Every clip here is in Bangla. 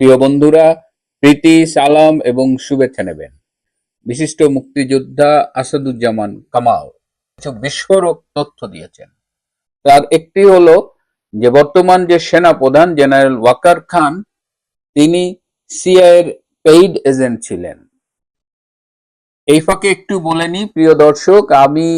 প্রিয় বন্ধুরা, প্রীতি, সালাম এবং শুভেচ্ছা নেবেন। বিশিষ্ট মুক্তিযোদ্ধা আসাদুজ্জামান কামাল কিছু বিস্ফোরক তথ্য দিয়েছেন। তার একটি হলো যে, বর্তমান যে সেনা প্রধান জেনারেল ওয়াকার খান, তিনি সিআইয়ের পেইড এজেন্ট ছিলেন। এই ফাঁকে একটু বলে নিই, প্রিয় দর্শক, আমি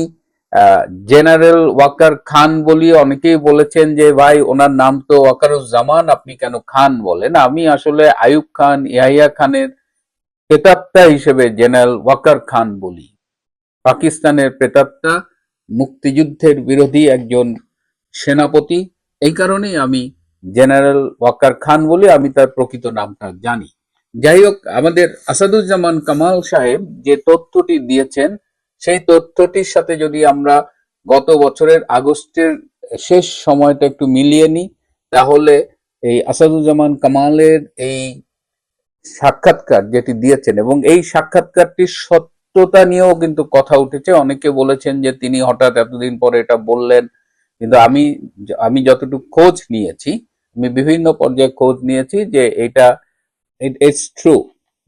জেনারেল ওয়াকার খান বলি অনেকেই বলেছেন যে, ভাই, ওনার নাম তো ওয়াকারুজ্জামান, আপনি কেন খান বলেন? আমি আসলে আয়ুব খান, ইয়াহিয়া খানের প্রেতাত্মা হিসেবে জেনারেল ওয়াকার খান বলি। পাকিস্তানের প্রেতাত্মা, মুক্তিযুদ্ধের বিরোধী একজন সেনাপতি। এই কারণেই আমি জেনারেল ওয়াকার খান বলি, আমি তার প্রকৃত নামটা জানি। যাই হোক, আমাদের আসাদুজ্জামান কামাল সাহেব যে তথ্যটি দিয়েছেন সেই তথ্যটির সাথে যদি আমরা গত বছরের আগস্টের শেষ সময়টা একটু মিলিয়ে নিই, তাহলে এই আসাদুজ্জামান কামালের এই সাক্ষাৎকার যেটি দিয়েছেন এবং এই সাক্ষাৎকারটির সত্যতা নিয়েও কিন্তু কথা উঠেছে। অনেকে বলেছেন যে তিনি হঠাৎ এতদিন পরে এটা বললেন, কিন্তু আমি আমি যতটুকু খোঁজ নিয়েছি, আমি বিভিন্ন পর্যায়ে খোঁজ নিয়েছি যে এটা it it's true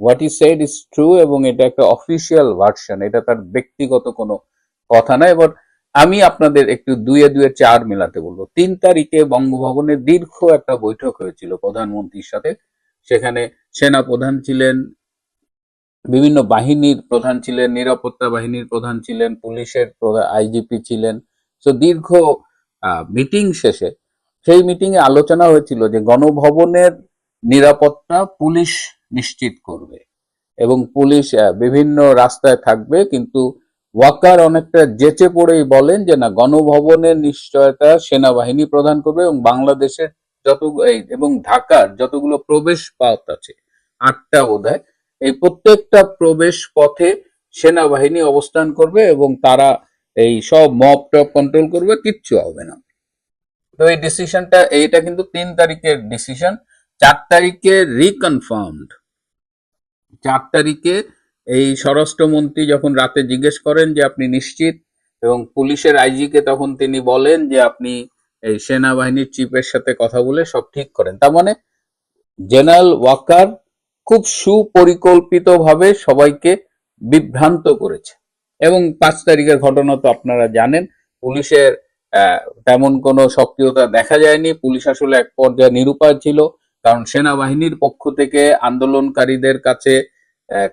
what is said is true এবং এটা একটা অফিসিয়াল ভার্সন এটা তার ব্যক্তিগত কোনো কথা না এবার আমি আপনাদের একটু দুয়ে দুয়ে চার মেলাতে বলব। তিন তারিখে বঙ্গভবনে দীর্ঘ একটা বৈঠক হয়েছিল প্রধানমন্ত্রীর সাথে, সেখানে সেনা প্রধান ছিলেন, বিভিন্ন বাহিনীর প্রধান ছিলেন, নিরাপত্তা বাহিনীর প্রধান ছিলেন, পুলিশের আইজিপি ছিলেন। তো দীর্ঘ মিটিং শেষে সেই মিটিং এ আলোচনা হয়েছিল যে গণভবনের নিরাপত্তা পুলিশ নিশ্চিত করবে। এবং পুলিশ বিভিন্ন রাস্তায় থাকবে, কিন্তু ওয়াকার অনেকটা জেচে পড়েই বলেন যে, না, গণভবনের নিশ্চয়তা সেনাবাহিনী প্রদান করবে এবং বাংলাদেশের যত এবং ঢাকার যতগুলো প্রবেশ পথ আছে, আটটা বোধহয়, এই প্রত্যেকটা প্রবেশ পথে সেনাবাহিনী অবস্থান করবে এবং তারা এই সব মব টপ কন্ট্রোল করবে, কিচ্ছু হবে না। তো এই ডিসিশনটা এইটা কিন্তু তিন তারিখের ডিসিশন চার তারিখে রিকনফার্মড চার তারিখে এই স্বরাষ্ট্রমন্ত্রী যখন রাতে জিজ্ঞেস করেন যে আপনি নিশ্চিত, এবং পুলিশের আইজিকে তখন তিনি বলেন যে আপনি এই সেনাবাহিনীর চিফের সাথে কথা বলে সব ঠিক করেন। তার মানে জেনারেল ওয়াকার খুব সুপরিকল্পিতভাবে সবাইকে বিভ্রান্ত করেছে। এবং পাঁচ তারিখের ঘটনা তো আপনারা জানেন, পুলিশের তেমন কোনো সক্রিয়তা দেখা যায়নি। পুলিশ আসলে এক পর্যায়ে নিরুপায় ছিল। কারণ সেনাবাহিনীর পক্ষ থেকে আন্দোলনকারীদের কাছে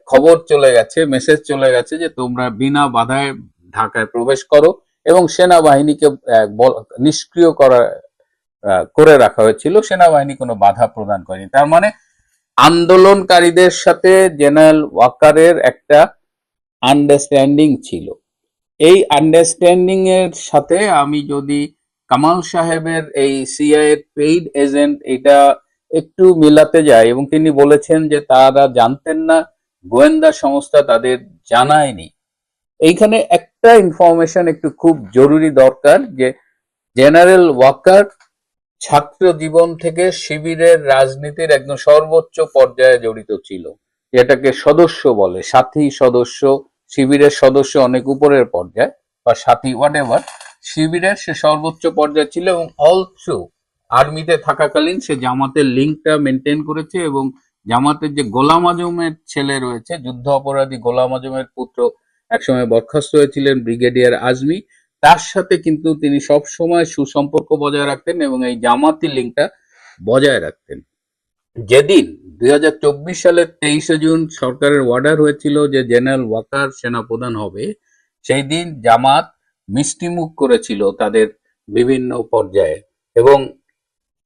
খবর চলে গেছে মেসেজ চলে গেছে যে তোমরা বিনা বাধায় ঢাকায় প্রবেশ করো এবং সেনাবাহিনীকে নিষ্ক্রিয় করা করে রাখা হয়েছিল। সেনাবাহিনী কোনো বাধা প্রদান করেনি। তার মানে আন্দোলনকারীদের সাথে জেনারেল ওয়াকারের একটা আন্ডারস্ট্যান্ডিং ছিল। এই আন্ডারস্ট্যান্ডিং এর সাথে আমি যদি কামাল সাহেবের এই সিআই পেইড এজেন্ট এটা একটু মিলাতে যায় এবং তিনি বলেছেন যে তারা জানতেন না, গোয়েন্দা সংস্থা তাদের জানায়নি। এইখানে একটা ইনফরমেশন একটু খুব জরুরি দরকার যে জেনারেল ওয়াকার ছাত্র জীবন থেকে শিবিরের রাজনীতির একদম সর্বোচ্চ পর্যায়ে জড়িত ছিল। এটাকে সদস্য বলে, সাথী সদস্য, শিবিরের সদস্য অনেক উপরের পর্যায়ে, বা সাথী হোয়াট শিবিরের সে সর্বোচ্চ পর্যায়ে ছিল এবং অলসো আর্মিতে থাকাকালীন সে জামাতের লিঙ্কটা মেনটেন করেছে এবং জামাতের যে গোলাম আজমের ছেলে রয়েছে, যুদ্ধ অপরাধী গোলাম আজমের পুত্র একসময় বরখাস্ত হয়েছিলেন ব্রিগেডিয়ার আজমি। তার সাথে কিন্তু তিনি সব সময় সুসম্পর্ক বজায় রাখতেন এবং এই জামাতি লিঙ্কটা বজায় রাখতেন। যেদিন দুই হাজার চব্বিশ সালের তেইশে জুন সরকারের অর্ডার হয়েছিল যে জেনারেল ওয়াকার সেনাপ্রধান হবে, সেই দিন জামাত মিষ্টিমুখ করেছিল তাদের বিভিন্ন পর্যায়ে এবং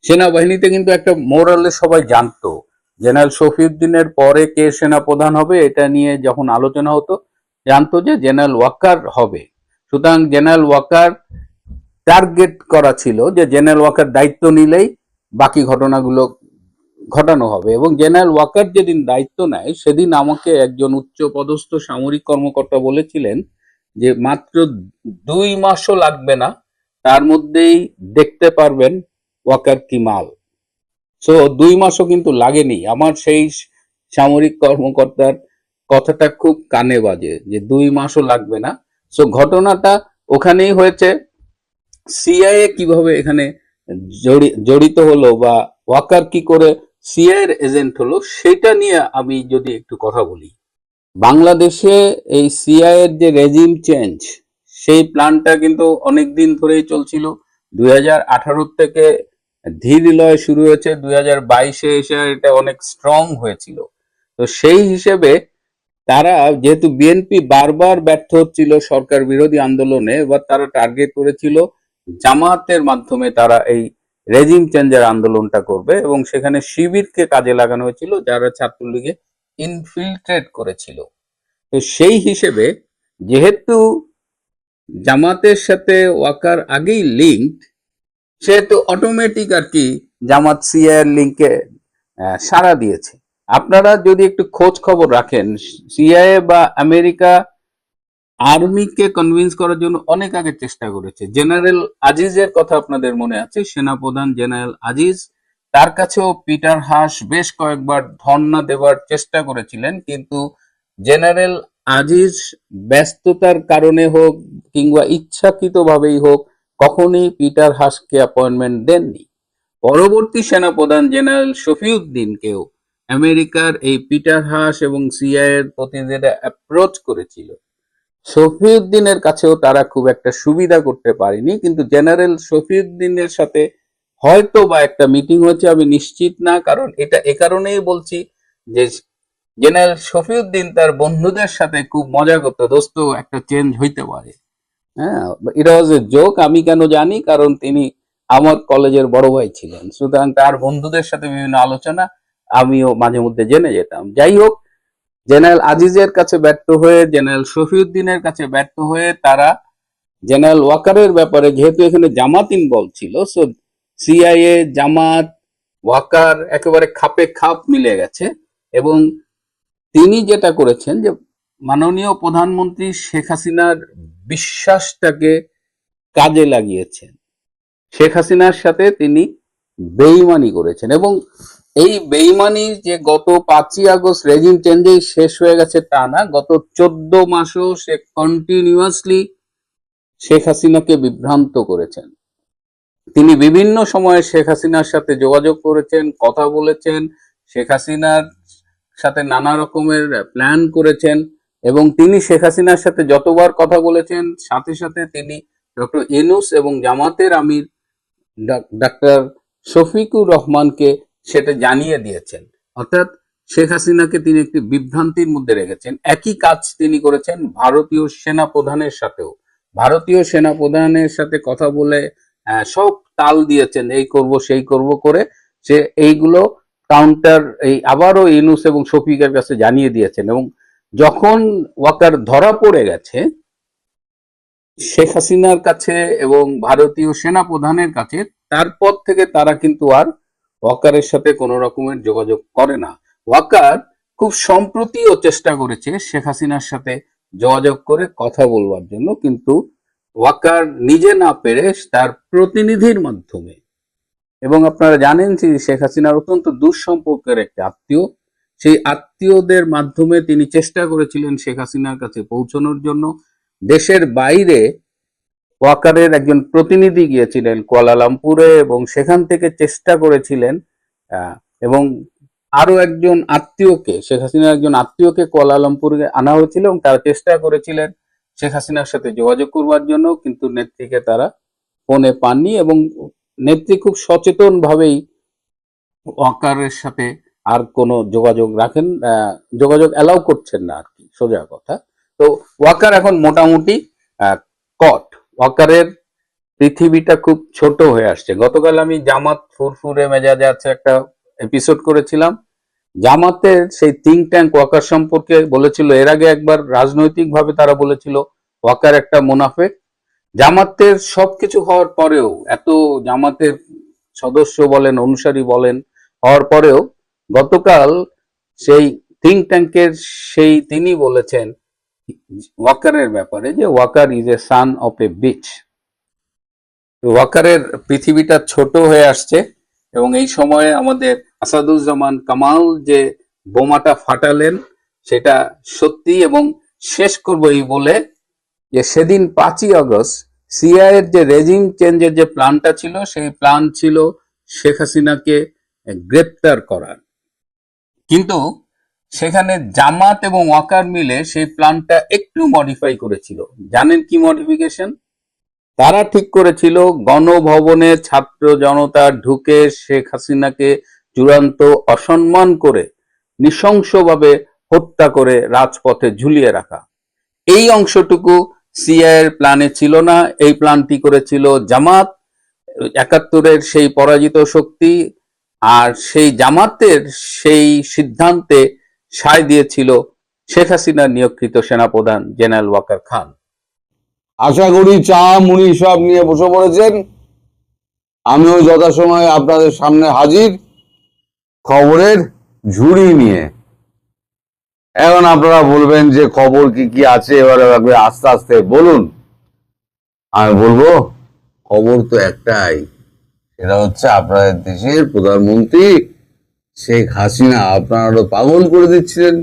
সেনাবাহিনীতে কিন্তু একটা মোরালে সবাই জানতো। জেনারেল শফিউদ্দিনের পরে কে সেনাপ্রধান হবে, এটা নিয়ে যখন আলোচনা হতো, জানতো যে জেনারেল ওয়াকার হবে। সুতরাং জেনারেল ওয়াকার টার্গেট করা ছিল যে জেনারেল ওয়াকার দায়িত্ব নিলেই বাকি ঘটনাগুলো ঘটানো হবে। এবং জেনারেল ওয়াকার যেদিন দায়িত্ব নেয়, সেদিন আমাকে একজন উচ্চ পদস্থ সামরিক কর্মকর্তা বলেছিলেন যে, মাত্র দুই মাসও লাগবে না, তার মধ্যেই দেখতে পারবেন ওয়াকার কি মাল? সো দুই মাসও কিন্তু লাগেনি। আমার সেই সামরিক কর্মকর্তার কথাটা খুব কানে বাজে যে দুই মাসও লাগবে না। সো ঘটনাটা ওখানেই হয়েছে। সিআইএ কীভাবে এখানে জড়ি- জড়িত হলো বা ওয়াকার কি করে সিআইয়ের এজেন্ট হলো, সেটা নিয়ে আমি যদি একটু কথা বলি। বাংলাদেশে এই সিআইয়ের যে রেজিম চেঞ্জ সেই প্ল্যানটা কিন্তু অনেক দিন ধরেই চলছিল। দুই হাজার আঠারো থেকে ধীর লয় শুরু হয়েছে। দুই হাজার বাইশে এসে এটা অনেক স্ট্রং হয়েছিল। তো সেই হিসেবে তারা যেহেতু বিএনপি বারবার ব্যর্থ হচ্ছিল সরকার বিরোধী আন্দোলনে, এবার তারা টার্গেট করেছিল জামাতের মাধ্যমে তারা এই রেজিম চেঞ্জার আন্দোলনটা করবে এবং সেখানে শিবিরকে কাজে লাগানো হয়েছিল, যারা ছাত্রলীগে ইনফিল্ট্রেট করেছিল। তো সেই হিসেবে যেহেতু জামাতের সাথে ওয়াকার আগেই লিঙ্কড সেহেতু অটোমেটিক আর কি জামাত সিআইয়ের লিঙ্কে সাড়া দিয়েছে। আপনারা যদি একটু খোঁজ খবর রাখেন সিআইএ বা আমেরিকা আর্মিকে কনভিন্স করার জন্য অনেক আগে চেষ্টা করেছে। জেনারেল আজিজের কথা আপনাদের মনে আছে? সেনাপ্রধান জেনারেল আজিজ, তার কাছেও পিটার হাস বেশ কয়েকবার ধর্ণা দেওয়ার চেষ্টা করেছিলেন, কিন্তু জেনারেল আজিজ ব্যস্ততার কারণে হোক কিংবা ইচ্ছাকৃতভাবেই হোক কখনই পিটার হাসকে অ্যাপয়েন্টমেন্ট দেননি। পরবর্তী সেনাপ্রধান জেনারেল শফিউদ্দিনকেও আমেরিকার এই পিটার হাস এবং সিআইয়ের প্রতিনিধিরা অ্যাপ্রোচ করেছিল। শফিউদ্দিনের কাছেও তারা খুব একটা সুবিধা করতে পারেনি, কিন্তু জেনারেল শফিউদ্দিনের সাথে হয়তো বা একটা মিটিং হয়েছে, আমি নিশ্চিত না, কারণ এটা এ কারণেই বলছি যে জেনারেল শফিউদ্দিন তার বন্ধুদের সাথে খুব মজা করতো, দোস্ত, একটা চেঞ্জ হইতে পারে। হ্যাঁ এটা ওয়াজ এ জোক আমি কেন জানি, কারণ তিনি আমার কলেজের বড় ভাই ছিলেন। সুতরাং তার বন্ধুদের সাথে বিভিন্ন আলোচনা আমিও মাঝে মধ্যে জেনে যেতাম। যাই হোক, জেনারেল আজিজের কাছে ব্যর্থ হয়ে, জেনারেল শফিউদ্দিনের কাছে ব্যর্থ হয়ে তারা জেনারেল ওয়াকারের ব্যাপারে, যেহেতু এখানে জামাত ইনভলভ ছিল সো সিআইএ জামাত, ওয়াকার একেবারে খাপে খাপ মিলে গেছে এবং তিনি যেটা করেছেন যে মাননীয় প্রধানমন্ত্রী শেখ হাসিনার বিশ্বাসটাকে কাজে লাগিয়েছেন। শেখ হাসিনার সাথে তিনি বেইমানি করেছেন এবং এই বেইমানি যে গত পাঁচই আগস্ট রেজিম চেঞ্জেই শেষ হয়ে গেছে তা না, গত চোদ্দ মাসও সে কন্টিনিউয়াসলি শেখ হাসিনাকে বিভ্রান্ত করেছেন। তিনি বিভিন্ন সময়ে শেখ হাসিনার সাথে যোগাযোগ করেছেন, কথা বলেছেন, শেখ হাসিনার সাথে নানা রকমের প্ল্যান করেছেন। এবং তিনি শেখ হাসিনার সাথে যতবার কথা বলেছেন, সাথে সাথে তিনি ডক্টর ইনুস এবং জামাতের আমির ডাক- ডাক্তার শফিকুর রহমানকে সেটা জানিয়ে দিয়েছেন। অর্থাৎ শেখ হাসিনাকে তিনি একটি বিভ্রান্তির মধ্যে রেখেছেন। একই কাজ তিনি করেছেন ভারতীয় সেনা প্রধানের সাথেও। ভারতীয় সেনা প্রধানের সাথে কথা বলে সব তাল দিয়েছেন, এই করব, সেই করব করে সে এইগুলো কাউন্টার এই আবারও ইনুস এবং শফিকের কাছে জানিয়ে দিয়েছেন এবং যখন ওয়াকার ধরা পড়ে গেছে, শেখ হাসিনার কাছে এবং ভারতীয় সেনা প্রধানের কাছে, তারপর থেকে তারা কিন্তু আর ওয়াকারের সাথে কোনো রকমের যোগাযোগ করে না। ওয়াকার খুব সম্প্রতিও চেষ্টা করেছে শেখ হাসিনার সাথে যোগাযোগ করে কথা বলবার জন্য, কিন্তু ওয়াকার নিজে না পেরে তার প্রতিনিধির মাধ্যমে। এবং আপনারা জানেন যে শেখ হাসিনার অত্যন্ত দুঃসম্পর্কের একটি আত্মীয় সেই আত্মীয়দের মাধ্যমে তিনি চেষ্টা করেছিলেন শেখ হাসিনার কাছে পৌঁছানোর জন্য। দেশের বাইরে ওয়াকারের একজন প্রতিনিধি গিয়েছিলেন কুয়ালালামপুরে এবং সেখান থেকে চেষ্টা করেছিলেন এবং আরও একজন আত্মীয়কে, শেখ হাসিনার একজন আত্মীয়কে কুয়ালালামপুরে আনা হয়েছিল এবং তারা চেষ্টা করেছিলেন শেখ হাসিনার সাথে যোগাযোগ করবার জন্য, কিন্তু নেত্রীকে তারা ফোনে পাননি এবং নেত্রী খুব সচেতন ভাবেই ওয়াকারের সাথে আর কোনো যোগাযোগ রাখেন যোগাযোগ অ্যালাউ করছেন না আর কি, সোজা কথা। তো ওয়াকার এখন মোটামুটি কট ওয়াকারের পৃথিবীটা খুব ছোট হয়ে আসছে। গতকাল আমি জামাত ফুরফুরে মেজাজে আছে একটা এপিসোড করেছিলাম। জামাতের সেই থিঙ্ক ট্যাঙ্ক ওয়াকার সম্পর্কে বলেছিল, এর আগে একবার রাজনৈতিকভাবে তারা বলেছিল, ওয়াকার একটা মুনাফেক। জামাতের সবকিছু হওয়ার পরেও, এত জামাতের সদস্য বলেন, অনুসারী বলেন, হওয়ার পরেও গতকাল সেই থিঙ্ক ট্যাঙ্কের সেই তিনি বলেছেন, ওয়াকারের ব্যাপারে যে Waker is a son of a bitch ওয়াকারের পৃথিবীটা ছোট হয়ে আসছে এবং এই সময়ে আমাদের আসাদুজ্জামান কামাল যে বোমাটা ফাটালেন, সেটা সত্যি এবং শেষ করব এই বলে যে সেদিন পাঁচই আগস্ট সিআইয়ের যে রেজিম চেঞ্জের যে প্ল্যানটা ছিল, সেই প্ল্যান ছিল শেখ হাসিনাকে গ্রেপ্তার করার। কিন্তু সেখানে জামাত এবং ওয়াকার মিলে সেই প্ল্যানটা একটু মডিফাই করেছিল। জানেন কি মডিফিকেশন তারা ঠিক করেছিল, গণভবনে ছাত্র জনতা ঢুকে শেখ হাসিনাকে চূড়ান্ত অসম্মান করে নৃশংসভাবে হত্যা করে রাজপথে ঝুলিয়ে রাখা। এই অংশটুকু সিআইয়ের প্ল্যানে ছিল না। এই প্ল্যানটি করেছিল জামাত। একাত্তরের সেই পরাজিত শক্তি আর সেই জামাতের সেই সিদ্ধান্তে সায় দিয়েছিল শেখ হাসিনার নিয়োগকৃত সেনাপ্রধান জেনারেল ওয়াকার খান। আশা করি চা, মুড়ি সব নিয়ে বসে পড়েছেন। আমিও যথাসময়ে আপনাদের সামনে হাজির। খবরের ঝুড়ি নিয়ে। এখন আপনারা বলবেন যে খবর কি কি আছে, এবারে আস্তে আস্তে বলুন। আমি বলব, খবর তো একটাই। সেটা হচ্ছে আপনাদের দেশের প্রধানমন্ত্রী শেখ হাসিনা। আপনারা পাগল করে দিচ্ছিলেন।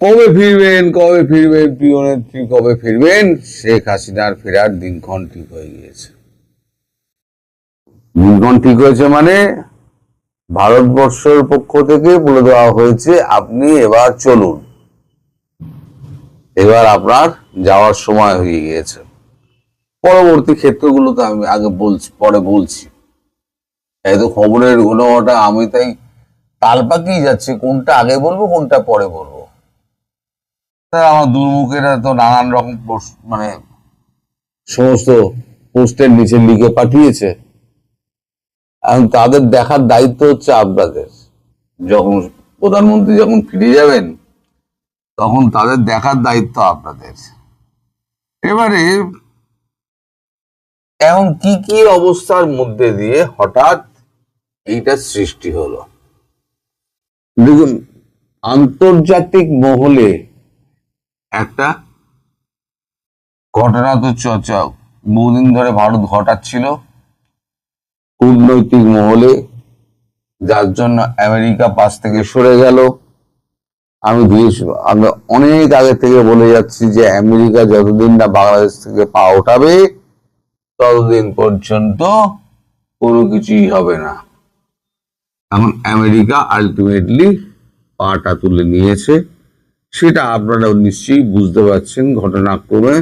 কবে ফিরবেন কবে ফিরবেন, প্রিয় নেত্রী, কবে ফিরবেন? শেখ হাসিনার ফেরার দিনক্ষণ ঠিক হয়ে গিয়েছে। দিনক্ষণ ঠিক হয়েছে মানে ভারতবর্ষের পক্ষ থেকে বলে দেওয়া হয়েছে, আপনি এবার চলুন। এবার আপনার যাওয়ার সময় হয়ে গিয়েছে। পরবর্তী ক্ষেত্রগুলো তো আমি আগে বলছি, পরে বলছি। এই তো খবরের ঘটনাটা আমি তাই তাল পাকিয়ে যাচ্ছে, কোনটা আগে বলব, কোনটা পরে বলব। আমার দুর্মুখেরা তো নানান রকম মানে সমস্ত পোস্টের নিচে লিখে পাঠিয়েছে। এখন তাদের দেখার দায়িত্ব হচ্ছে আপনাদের। যখন প্রধানমন্ত্রী যখন ফিরে যাবেন, তখন তাদের দেখার দায়িত্ব আপনাদের। এবারে এখন কি কি অবস্থার মধ্যে দিয়ে হঠাৎ এইটা সৃষ্টি হলো? দেখুন, আন্তর্জাতিক মহলে একটা ঘটনা তো চর্চা বহুদিন ধরে ভারত ঘটাচ্ছিল। কূটনৈতিক মহলে যার জন্য আমেরিকা পাশ থেকে সরে গেল। আমি দিয়ে আমি অনেক আগে থেকে বলে যাচ্ছি যে আমেরিকা যতদিন না বাংলাদেশ থেকে পা ওঠাবে ততদিন পর্যন্ত কোনো কিছুই হবে না। এখন আমেরিকা আলটিমেটলি পাটা তুলে নিয়েছে। সেটা আপনারা নিশ্চয়ই বুঝতে পারছেন ঘটনাক্রমে।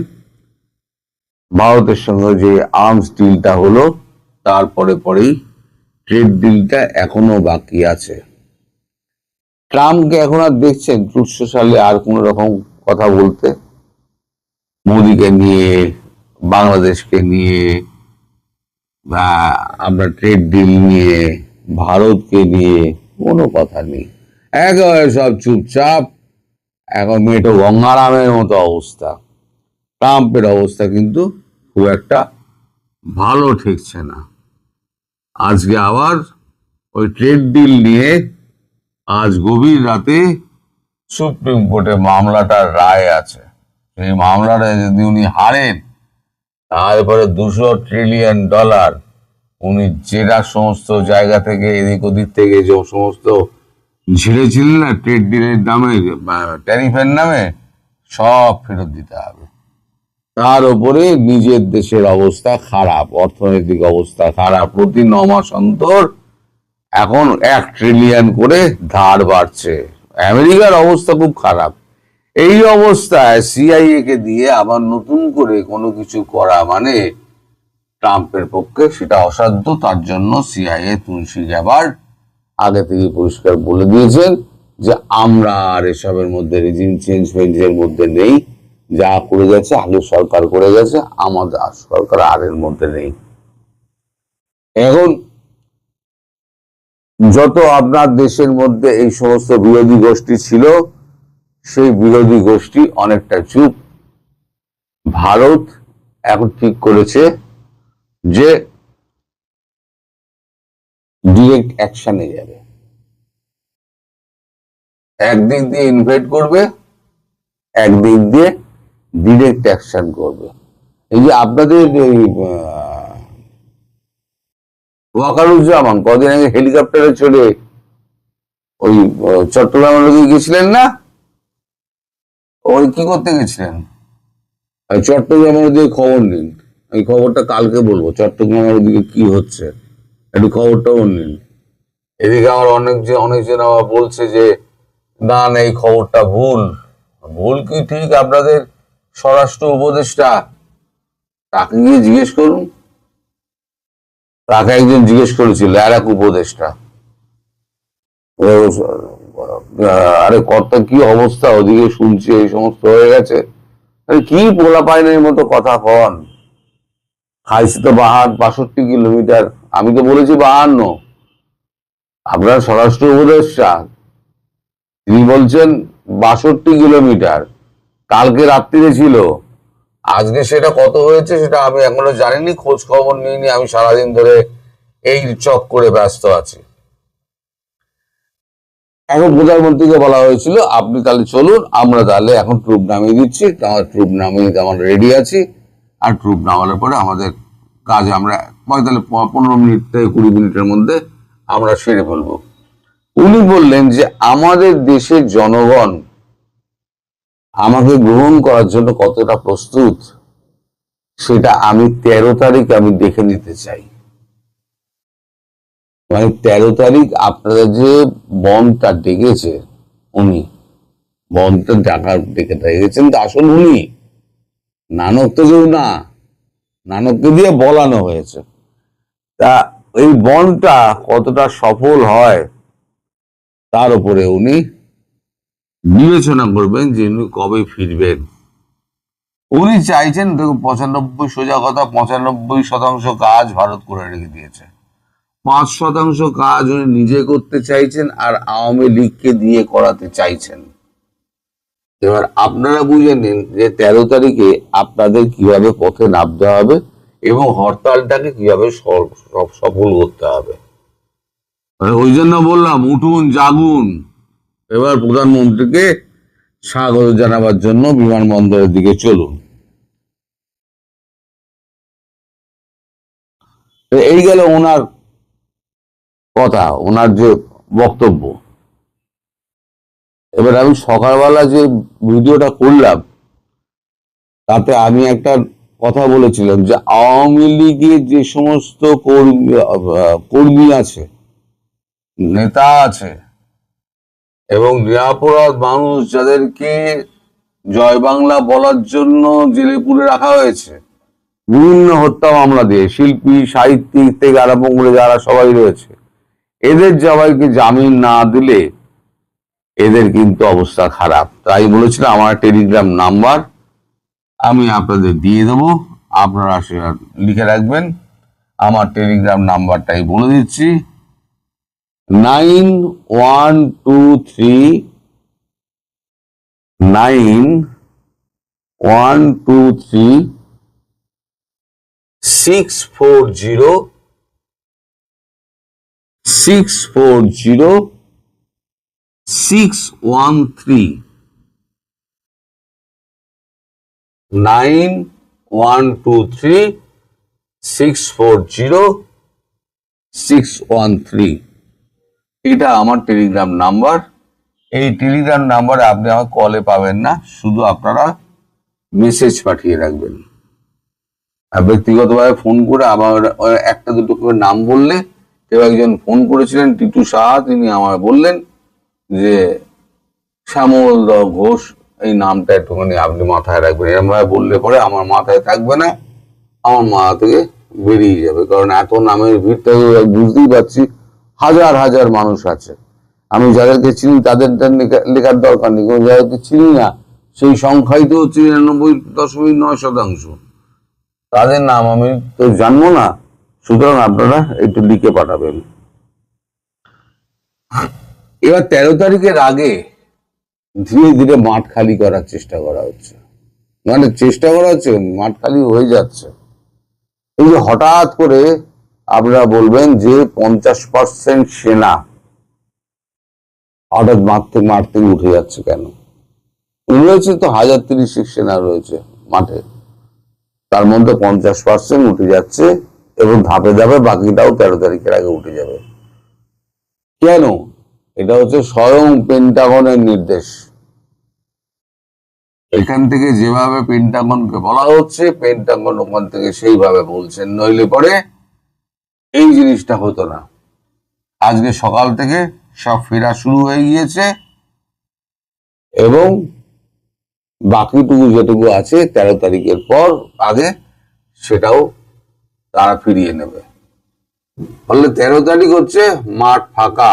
ভারতের সঙ্গে যে আর্মস ডিলটা হলো, তারপরে পরেই ট্রেড ডিলটা এখনও বাকি আছে। ট্রাম্পকে এখন আর দেখছেন ট্রুথ সোশ্যালে আর কোন রকম কথা বলতে। মোদিকে নিয়ে বাংলাদেশকে নিয়ে বা আমরা ট্রেড ডিল নিয়ে, ভারতকে নিয়ে কোনো কথা নেই। একেবারে সব চুপচাপ, এখন মেয়েটো গঙ্গারামের মতো অবস্থা। ট্রাম্পের অবস্থা কিন্তু খুব একটা ভালো ঠেকছে না। আজকে আবার ওই ট্রেড ডিল নিয়ে আজ গভীর রাতে সুপ্রিম কোর্টে মামলাটার রায় আছে। সেই মামলাটা যদি উনি হারেন তারপরে দুশো ট্রিলিয়ন ডলার উনি যেটা সমস্ত জায়গা থেকে এদিক ওদিক থেকে যে সমস্ত ঝিড়েছিলেন না ট্রেড ডিলের নামে ট্যারিফের নামে সব ফেরত দিতে হবে। তার উপরে নিজের দেশের অবস্থা খারাপ, অর্থনৈতিক অবস্থা খারাপ। প্রতি ন মাস অন্তর এখন এক ট্রিলিয়ন করে ধার বাড়ছে। আমেরিকার অবস্থা খুব খারাপ। এই অবস্থায় সিআইএ কে দিয়ে আবার নতুন করে কোনো কিছু করা মানে ট্রাম্পের পক্ষে সেটা অসাধ্য, তার জন্য সিআইএ তুলসী গ্যাবার্ড আগে থেকে পরিষ্কার বলে দিয়েছেন যে আমরা আর এসবের মধ্যে রিজিম চেঞ্জ ফেঞ্জের মধ্যে নেই। যা করে গেছে, আগে সরকার করে গেছে, আমাদের সরকার আর এর মধ্যে নেই। এখন যত আপনার দেশের মধ্যে এই সমস্ত বিরোধী গোষ্ঠী ছিল সেই বিরোধী গোষ্ঠী অনেকটা চুপ। ভারত এখন ঠিক করেছে যে ডিরেক্ট অ্যাকশনে যাবে। একদিক দিয়ে ইনভাইট করবে, একদিক দিয়ে ডিরেক্ট অ্যাকশন করবে। এই যে আপনাদের ওয়াকারুজ্জামান, কদিন আগে হেলিকপ্টারে চড়ে ওই চট্টগ্রামের গেছিলেন না? ওই কি করতে গেছিলেন? চট্টগ্রামের ওদিকে খবর নিন। এই খবরটা কালকে বলব, চট্টগ্রামের ওদিকে কি হচ্ছে, একটু খবরটাও নিন। এদিকে আমার অনেক যে অনেকজন আবার বলছে যে, না না, এই খবরটা ভুল। ভুল কি ঠিক আপনাদের স্বরাষ্ট্র উপদেষ্টা? তাকে গিয়ে জিজ্ঞেস করুন। তাকে একজন জিজ্ঞেস করেছিল, আর এক উপদেষ্টা। আরে কর্তা কি অবস্থা, ওদিকে শুনছি এই সমস্ত হয়ে গেছে। কি পোলা পাইনের মতো কথা কন? খাইছে তো বাহান, বাষট্টি কিলোমিটার। আমি তো বলেছি বাহান্ন। আপনার স্বরাষ্ট্র উপদেষ্টা, তিনি বলছেন বাষট্টি কিলোমিটার। কালকে রাত্রিরে ছিল। আজকে সেটা কত হয়েছে সেটা আমি এখনও জানিনি, খোঁজ খবর নিইনি। আমি সারাদিন ধরে এই চক করে ব্যস্ত আছি। এখন প্রধানমন্ত্রীকে বলা হয়েছিল, আপনি তাহলে চলুন, আমরা তাহলে এখন ট্রুপ নামিয়ে দিচ্ছি আমার ট্রুপ নামিয়ে আমার রেডি আছি, আর ট্রুপ নামানোর পরে আমাদের কাজ আমরা পঁয়তাল্লিশ, পনেরো মিনিট থেকে কুড়ি মিনিটের মধ্যে আমরা সেরে ফেলব। উনি বললেন যে, আমাদের দেশের জনগণ আমাকে গ্রহণ করার জন্য কতটা প্রস্তুত, সেটা আমি তেরো তারিখ আমি দেখে নিতে চাই। মানে তেরো তারিখ আপনারা যে বনটা ডেকেছে, উনি, বনটা ডাকার ডেকে ডেকেছেন তো আসল উনি। নানক তো কেউ না, নানককে দিয়ে বলানো হয়েছে। তা এই বনটা কতটা সফল হয়, তার উপরে উনি বিবেচনা করবেন যে উনি কবে ফিরবেন। উনি চাইছেন দেখুন, পঁচানব্বই সোজা কথা, পঁচানব্বই শতাংশ কাজ ভারত করে রেখে দিয়েছে। পাঁচ শতাংশ কাজ উনি নিজে করতে চাইছেন আর আওয়ামী লীগকে দিয়ে করাতে চাইছেন। এবার আপনারা বুঝে নিন যে তেরো তারিখে আপনাদের কীভাবে পথে নামতে হবে এবং হরতালটাকে কীভাবে সফল করতে হবে। মানে ওই জন্য বললাম, উঠুন, জাগুন। এবার প্রধানমন্ত্রীকে স্বাগত জানাবার জন্য বিমানবন্দরের দিকে চলুন। এই গেল ওনার কথা, ওনার যে বক্তব্য। এবার আমি সকালবেলা যে ভিডিওটা করলাম, তাতে আমি একটা কথা বলেছিলাম যে আওয়ামী লীগের যে সমস্ত কর্মী কর্মী আছে, নেতা আছে, এবং নিরাপরাধ মানুষ যাদেরকে জয় বাংলা বলার জন্য জেলে পুরে রাখা হয়েছে, বিভিন্ন হত্যা মামলা দিয়ে, শিল্পী, সাহিত্যিক থেকে আরম্ভ করে যারা সবাই রয়েছে এদের সবাইকে জামিন না দিলে এদের কিন্তু অবস্থা খারাপ। তাই বলেছিলাম, আমার টেলিগ্রাম নাম্বার আমি আপনাদের দিয়ে দেবো। আপনারা সেটা লিখে রাখবেন। আমার টেলিগ্রাম নাম্বারটাই বলে দিচ্ছি। Nine one two three nine one two three six four zero six four zero six one three nine one two three six four zero six one three এটা আমার টেলিগ্রাম নাম্বার এই টেলিগ্রাম নাম্বারে আপনি আমার কলে পাবেন না, শুধু আপনারা মেসেজ পাঠিয়ে রাখবেন। আর ব্যক্তিগতভাবে ফোন করে আমার একটা দুটো করে নাম বললে কেউ একজন ফোন করেছিলেন, টিটু সাহা, তিনি আমায় বললেন যে, শ্যামল দ- ঘোষ, এই নামটা একটুখানি আপনি মাথায় রাখবেন। এরকম ভাবে বললে পরে আমার মাথায় থাকবে না, আমার মাথা থেকে বেরিয়ে যাবে। কারণ এত নামের ভিড়টা বুঝতেই পারছি, হাজার হাজার মানুষ আছে। আমি যাদেরকে চিনি, তাদের লেখার দরকার নেই। কিন্তু যাদেরকে চিনি না, সেই সংখ্যাই তো হচ্ছে নিরানব্বই দশমিক নয় শতাংশ। তাদের নাম আমি তো জানব না। সুতরাং আপনারা একটু লিখে পাঠাবেন। এবার তেরো তারিখের আগে ধীরে ধীরে মাঠ খালি করার চেষ্টা করা হচ্ছে। মানে চেষ্টা করা হচ্ছে, মাঠ খালি হয়ে যাচ্ছে। এই যে হঠাৎ করে আপনারা বলবেন যে পঞ্চাশ পার্সেন্ট সেনা হঠাৎ মাঠ থেকে মাঠ থেকে উঠে যাচ্ছে কেন? রয়েছে তো হাজার তিরিশেক সেনা রয়েছে মাঠে। তার মধ্যে পঞ্চাশ পার্সেন্ট উঠে যাচ্ছে এবং ধাপে ধাপে বাকিটাও তেরো তারিখের আগে উঠে যাবে। কেন? এটা হচ্ছে স্বয়ং পেন্টাগনের নির্দেশ। এখান থেকে যেভাবে পেন্টাগনকে বলা হচ্ছে পেন্টাগন ওখান থেকে সেইভাবে বলছেন। নইলে পরে এই জিনিসটা হতো না। আজকে সকাল থেকে সব ফেরা শুরু হয়ে গিয়েছে এবং বাকিটুকু যেটুকু আছে, তেরো তারিখের পর আগে সেটাও তারা ফিরিয়ে নেবে। ফলে তেরো তারিখ হচ্ছে মাঠ ফাঁকা।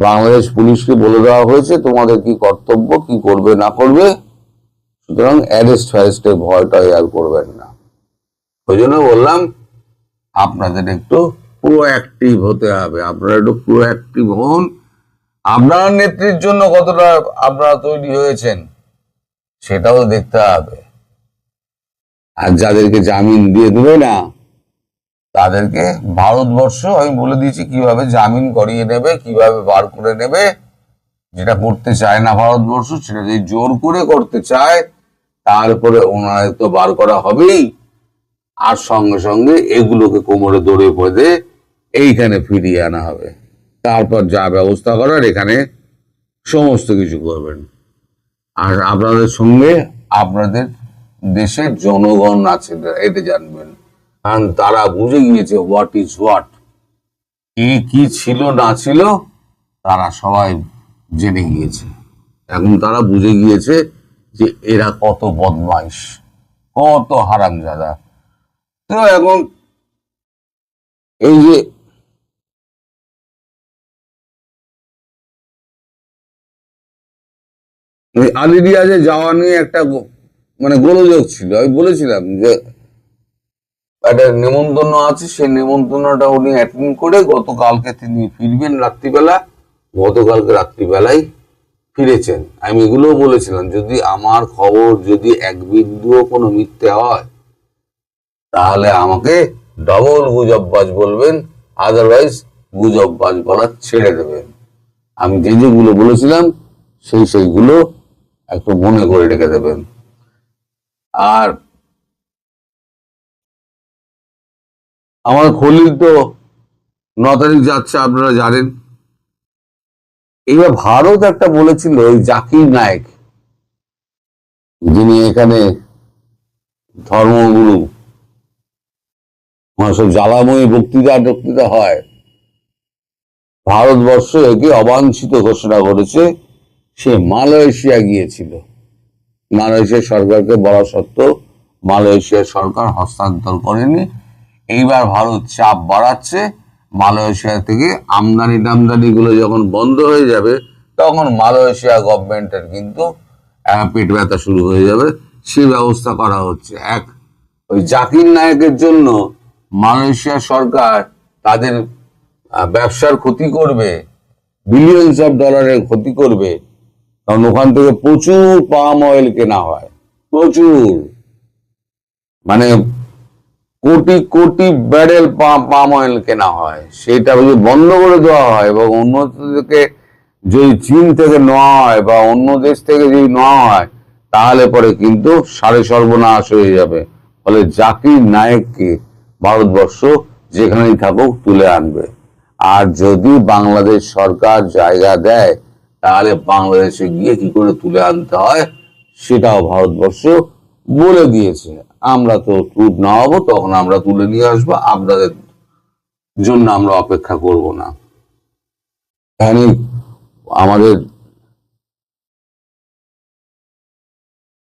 বাংলাদেশ পুলিশকে বলে দেওয়া হয়েছে, তোমাদের কি কর্তব্য, কি করবে, না করবে? সুতরাং অ্যারেস্ট ফ্যারেস্টের ভয়টা আর করবেন না। ওই জন্য বললাম, আপনাদের একটু প্রো অ্যাক্টিভ হতে হবে। আপনারা একটু প্রো অ্যাক্টিভ হন। আপনার নেত্রীর জন্য কতটা আপনারা তৈরি হয়েছেন, সেটাও দেখতে হবে। আর যাদেরকে জামিন দিয়ে দেবে না, তাদেরকে ভারতবর্ষ, আমি বলে দিয়েছি কীভাবে জামিন করিয়ে নেবে, কীভাবে বার করে নেবে, যেটা করতে চায় না ভারতবর্ষ, সেটা যদি জোর করে করতে চায় তারপরে ওনাদের তো বার করা হবেই। আর সঙ্গে সঙ্গে এগুলোকে কোমরে দৌড়ে পড়ে এইখানে ফিরিয়ে আনা হবে। তারপর যা ব্যবস্থা করার, এখানে সমস্ত কিছু করবেন। আর আপনাদের সঙ্গে আপনাদের দেশের জনগণ আছে, এটা জানবেন। কারণ তারা বুঝে গিয়েছে হোয়াট ইজ হোয়াট কি কি ছিল, না ছিল, তারা সবাই জেনে গিয়েছে। এখন তারা বুঝে গিয়েছে যে এরা কত বদমাইশ, কত হারামজাদা। তো এখন এই যে আলিরিয়াজে যাওয়া নিয়ে একটা মানে গোলযোগ ছিল। আমি বলেছিলাম যে একটা নেমন্তন্ন আছে, সেই নেমন্তন্নটা উনি অ্যাটেন্ড করে গতকালকে তিনি ফিরবেন রাত্রিবেলা, গতকালকে রাত্রিবেলায় ফিরেছেন। আমি এগুলোও বলেছিলাম, যদি আমার খবর, যদি এক বিন্দুও কোনো মিথ্যে হয়, তাহলে আমাকে ডবল গুজববাজ বলবেন আদারওয়াইজ গুজববাজ বলা ছেড়ে দেবেন। আমি যে যেগুলো বলেছিলাম, সেই সেইগুলো একটু মনে করে রেখে দেবেন। আর আমার খলিল তো ন তারিখ যাচ্ছে, আপনারা জানেন। এবার ভারত একটা বলেছিল ওই জাকির নায়ক, যিনি এখানে ধর্মগুরু মানে সব জ্বালাময়ী বক্তৃতা টক্তৃতা হয়, ভারতবর্ষ একে অবাঞ্ছিত ঘোষণা করেছে, সে মালয়েশিয়া গিয়েছিল। মালয়েশিয়া সরকারকে বলা সত্ত্বেও মালয়েশিয়ার সরকার হস্তান্তর করেনি। এইবার ভারত চাপ বাড়াচ্ছে। মালয়েশিয়া থেকে আমদানি টামদানি গুলো যখন বন্ধ হয়ে যাবে, তখন মালয়েশিয়া গভর্নমেন্টের কিন্তু পেট ব্যথা শুরু হয়ে যাবে। সে ব্যবস্থা করা হচ্ছে। এক, ওই জাকির নায়কের জন্য মালয়েশিয়া সরকার তাদের ব্যবসার ক্ষতি করবে বিলিয়নস অফ ডলারের ক্ষতি করবে। কারণ ওখান থেকে প্রচুর পাম অয়েল কেনা হয়। প্রচুর। মানে crore crore barrel palm oil কেনা হয়। সেটা যদি বন্ধ করে দেওয়া হয় এবং অন্য থেকে যদি চীন থেকে নেওয়া হয় বা অন্য দেশ থেকে যদি নেওয়া হয়, তাহলে পরে কিন্তু সাড়ে সর্বনাশ হয়ে যাবে। ফলে জাকির নায়ককে ভারতবর্ষ যেখানেই থাকুক তুলে আনবে। আর যদি বাংলাদেশ সরকার জায়গা দেয় তাহলে বাংলাদেশে গিয়ে কি করে তুলে আনতে হয় সেটাও ভারতবর্ষ বলে দিয়েছে। আমরা তো না হব, তখন আমরা তুলে নিয়ে আসব। আপনাদের জন্য আমরা অপেক্ষা করব না। আমাদের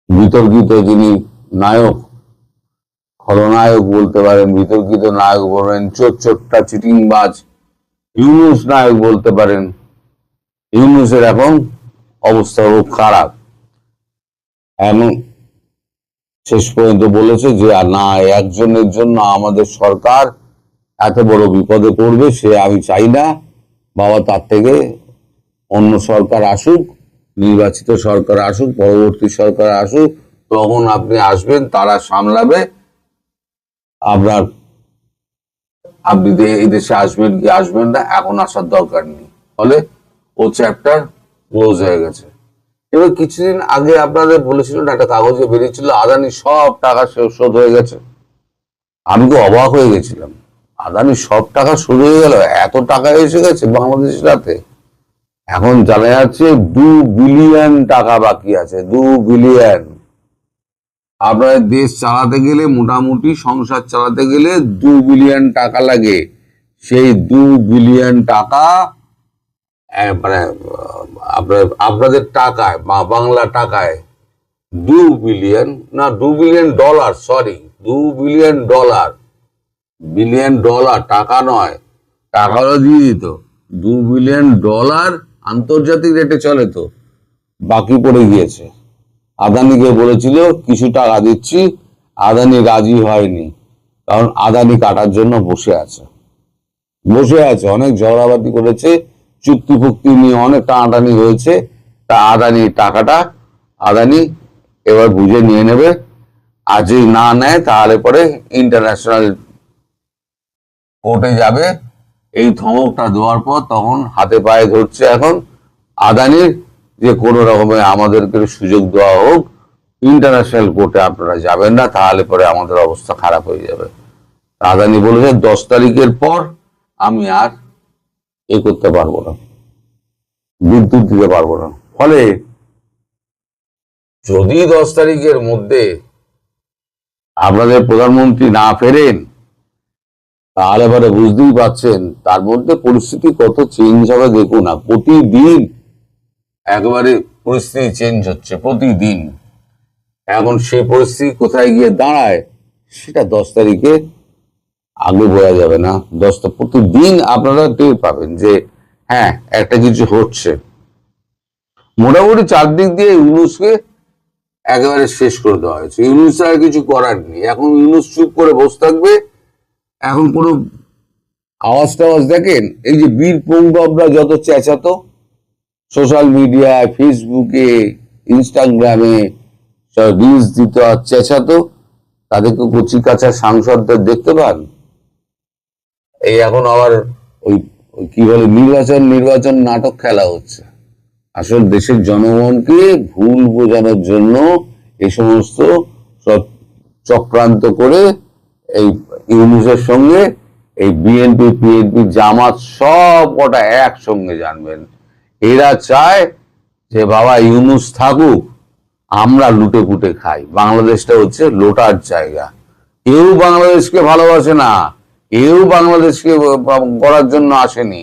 বিতর্কিত যিনি নায়ক, খলনায়ক বলতে পারেন, বিতর্কিত নায়ক বলবেন, চোর চোরটা চিটিংবাজ, ইউনুস নায়ক বলতে পারেন ইউনুসের এখন অবস্থা খুব খারাপ। এখন শেষ পর্যন্ত বলেছে যে না একজনের জন্য আমাদের সরকার এত বড় বিপদে পড়বে, সে আমি চাই না। বাবা তার থেকে অন্য সরকার আসুক, নির্বাচিত সরকার আসুক, পরবর্তী সরকার আসুক, তখন আপনি আসবেন, তারা সামলাবে। আপনার, আপনি এই দেশে আসবেন কি আসবেন না, এখন আসার দরকার নেই। ফলে ও চ্যাপ্টার ক্লোজ হয়ে গেছে। এবার কিছুদিন আগে আপনাদের বলেছিলেন একটা কাগজে বেরিয়েছিল, আদানি সব টাকা শোধ হয়ে গেছে। আমি তো অবাক হয়ে গেছিলাম। আদানি সব টাকা শোধ হয়ে গেল, এত টাকা এসে গেছে বাংলাদেশের হাতে এখন জানা যাচ্ছে দু বিলিয়ন টাকা বাকি আছে, দু বিলিয়ন। আপনার দেশ চালাতে গেলে, মোটামুটি সংসার চালাতে গেলে দু বিলিয়ন টাকা লাগে। সেই দু বিলিয়ন টাকা মানে আপনাদের টাকায়, বা বাংলা টাকায় দু বিলিয়ন, না, দু বিলিয়ন ডলার সরি দু বিলিয়ন ডলার। বিলিয়ন ডলার, টাকা নয়, টাকাও দিয়ে দিত। দু বিলিয়ন ডলার আন্তর্জাতিক রেটে চলে তো, বাকি পড়ে গিয়েছে। আদানিকে বলেছিল, কিছু টাকা দিচ্ছি, আদানি রাজি হয়নি, কারণ আদানি কাটার জন্য বসে আছে। বসে আছে, অনেক ঝগড়াবাতি করেছে চুক্তি ফুক্তি নিয়ে অনেক টানাটানি হয়েছে। তা আদানি টাকাটা আদানি এবার বুঝে নিয়ে নেবে। আর যদি না নেয়, তাহলে পরে ইন্টারন্যাশনাল কোর্টে যাবে। এই ধমকটা দেওয়ার পর তখন হাতে পায়ে ধরছে এখন আদানির যে কোনো রকমে আমাদেরকে সুযোগ দেওয়া হোক ইন্টারন্যাশনাল কোর্টে আপনারা যাবেন না, তাহলে পরে আমাদের অবস্থা খারাপ হয়ে যাবে। আদানি বলেছে, দশ তারিখের পর আমি আর এ করতে পারব না। বিদ্যুৎ দিতে পারব না। ফলে যদি দশ তারিখের মধ্যে আপনাদের প্রধানমন্ত্রী না ফেরেন তাহলে এবারে বুঝতেই পারছেন তার মধ্যে পরিস্থিতি কত চেঞ্জ হবে দেখুন না। প্রতিদিন একবারে পরিস্থিতি চেঞ্জ হচ্ছে প্রতিদিন। এখন সেই পরিস্থিতি কোথায় গিয়ে দাঁড়ায় সেটা দশ তারিখে আগে বোঝা যাবে না। দশটা প্রতিদিন আপনারা টের পাবেন যে হ্যাঁ একটা কিছু হচ্ছে। মোটামুটি চারদিক দিয়ে ইউনুসকে একেবারে শেষ করে দেওয়া হয়েছে। ইউনুস আর কিছু করার নেই। এখন ইউনুস চুপ করে বসে থাকবে। এখন কোনো আওয়াজ টাওয়াজ দেখেন? এই যে বীর পঙ্গবরা যত চেঁচাতো, সোশ্যাল মিডিয়ায়, ফেসবুকে, ইনস্টাগ্রামে রিলস দিত আর চেঁচাতো, তাদেরকে কাঁচা সাংসদদের দেখতে পান? এই এখন আবার ওই কি বলে, নির্বাচন নির্বাচন নাটক খেলা হচ্ছে। আসল দেশের জনগণকে ভুল বোঝানোর জন্য এই সমস্ত সব চক্রান্ত করে এই ইউনুসের সঙ্গে, এই বিএনপি, পিএনপি, জামাত সব কটা একসঙ্গে জানবেন। এরা চায় যে বাবা ইউনুস থাকুক, আমরা লুটে পুটে খাই। বাংলাদেশটা হচ্ছে লোটার জায়গা। কেউ বাংলাদেশকে ভালোবাসে না। কেউ বাংলাদেশকে করার জন্য আসেনি।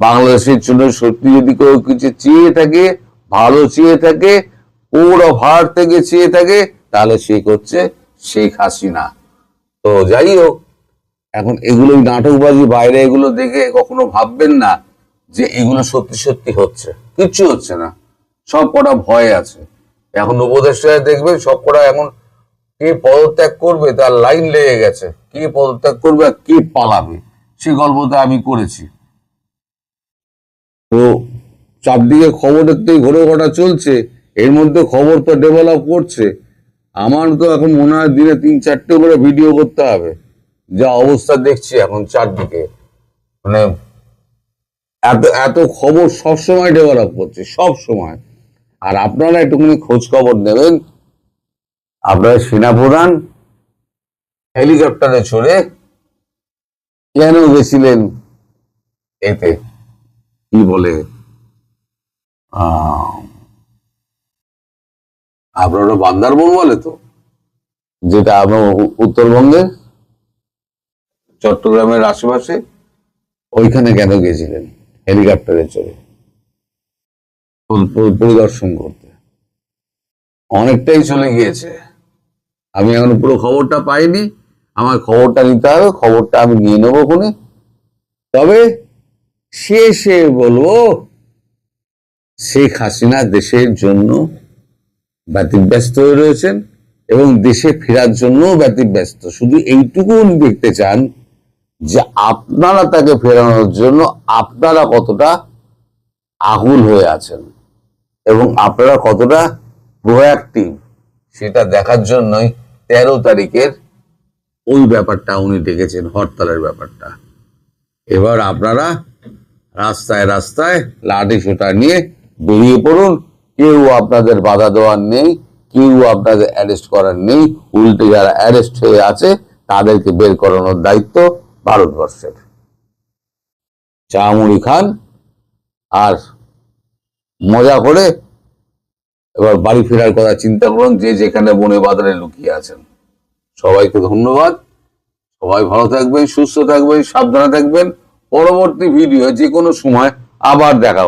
বাংলাদেশের জন্য সত্যি যদি কেউ কিছু চেয়ে থাকে, ভালো চেয়ে থাকে পুরো ভারত থেকে চেয়ে থাকে, তাহলে সে হচ্ছে শেখ হাসিনা। তো যাই হোক, এখন এগুলো নাটকবাজি বাইরে এগুলো দেখে কখনো ভাববেন না যে এগুলো সত্যি সত্যি হচ্ছে। কিচ্ছু হচ্ছে না। সব কটা ভয় আছে। এখন উপদেষ্টায় দেখবেন সব কটা এখন কে পদত্যাগ করবে? তার লাইন লেগে গেছে। কে পদত্যাগ করবে আর কে পালাবে? সে গল্পটা আমি করেছি। তো চারদিকে খবর তো ঘোরে ঘটা চলছে। এর মধ্যে খবর তো ডেভেলপ করছে। আমার তো এখন মনে হয় দিনে তিন চারটে করে ভিডিও করতে হবে। যা অবস্থা দেখছি এখন চারদিকে। মানে এত এত খবর সবসময় ডেভেলপ করছে সব সময় আর আপনারা একটুখানি খোঁজ খবর নেবেন। আপনারা সেনাপ্রধান হেলিকপ্টারে চড়ে কেন গেছিলেন এতে? কি বলে? আপনারা বান্দারবন বলে তো, যেটা আপনার উত্তরবঙ্গের চট্টগ্রামের আশেপাশে, ওইখানে কেন গেছিলেন হেলিকপ্টারে চড়ে? পরি- পরি- পরিদর্শন করতে। অনেকটাই চলে গিয়েছে। আমি এখন পুরো খবরটা পাইনি আমার খবরটা নিতে হবে, খবরটা আমি নিয়ে নেব ওখানে তবে শেষে বলব, শেখ হাসিনা দেশের জন্য ব্যতিব্যস্ত হয়ে রয়েছেন এবং দেশে ফেরার জন্য ব্যতিব্যস্ত। শুধু এইটুকু উনি দেখতে চান যে আপনারা তাকে ফেরানোর জন্য আপনারা কতটা আকুল হয়ে আছেন এবং আপনারা কতটা প্রোঅ্যাক্টিভ সেটা দেখার জন্যই তেরো তারিখের ওই ব্যাপারটা উনি ডেকেছেন, হরতালের ব্যাপারটা। এবার আপনারা রাস্তায় রাস্তায় লাঠি সোটা নিয়ে বেরিয়ে পড়ুন। কেউ আপনাদের বাধা দেওয়ার নেই, কেউ আপনাদের অ্যারেস্ট করার নেই। উল্টে যারা অ্যারেস্ট হয়ে আছে, তাদেরকে বের করানোর দায়িত্ব ভারতবর্ষের। চামুড়ি খান আর মজা করে এবার বাড়ি ফেরার কথা চিন্তা করুন, যে যেখানে বনে বাজারে লুকিয়ে আছেন সবাইকে ধন্যবাদ সবাই ভালো থাকবেন, সুস্থ থাকবেন, সাবধানে থাকবেন পরবর্তী ভিডিও যে কোনো সময় আবার দেখা।